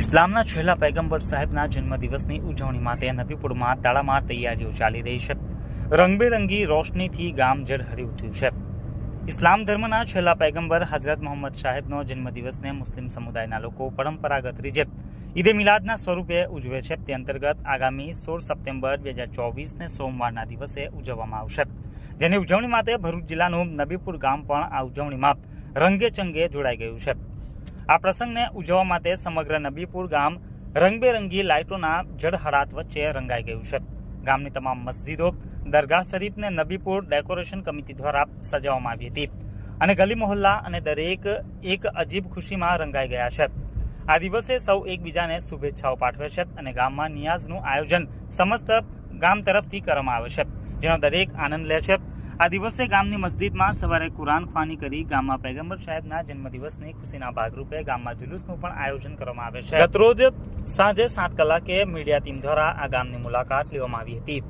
ઇસ્લામના છેલ્લા પૈગંબર સાહેબના જન્મદિવસની ઉજવણી માટે નબીપુરમાં તાળામાર તૈયારીઓ ચાલી રહી છે. રંગબેરંગી રોશનીથી ગામ ઝળહળી ઉઠ્યું છે. ઇસ્લામ ધર્મના છેલ્લા પૈગંબર હજરત મોહમ્મદ સાહેબનો જન્મદિવસને મુસ્લિમ સમુદાયના લોકો પરંપરાગત રીતે ઈદે મિલાદના સ્વરૂપે ઉજવે છે. તે અંતર્ગત આગામી સોળ સપ્ટેમ્બર બે હજાર ચોવીસને સોમવારના દિવસે ઉજવવામાં આવશે. જેની ઉજવણી માટે ભરૂચ જિલ્લાનું નબીપુર ગામ પણ આ ઉજવણીમાં રંગે ચંગે જોડાઈ ગયું છે. આ પ્રસંગને ઉજવવા માટે સમગ્ર નબીપુર ગામ રંગબેરંગી લાઇટોના જળહળાટ વચ્ચે રંગાઈ ગયું છે. ગામની તમામ મસ્જિદો, દરગાહ શરીફને નબીપુર ડેકોરેશન કમિટી દ્વારા સજાવવામાં આવી હતી અને ગલી મોહલ્લા અને દરેક એક અજીબ ખુશીમાં રંગાઈ ગયા છે. આ દિવસે સૌ એકબીજાને શુભેચ્છાઓ પાઠવે છે અને ગામમાં નિયાઝનું આયોજન સમસ્ત ગામ તરફથી કરવામાં આવે છે, જેનો દરેક આનંદ લે છે. આ દિવસે ગામની મસ્જિદમાં સવારે કુરાન ખાની કરી ગામમાં પૈગંબર સાહેબના જન્મદિવસની ખુશીના ભાગરૂપે ગામમાં જુલુસનું પણ આયોજન કરવામાં આવે છે. ગતરોજ સાંજે સાત કલાકે મીડિયા ટીમ દ્વારા આ ગામની મુલાકાત લેવામાં આવી હતી.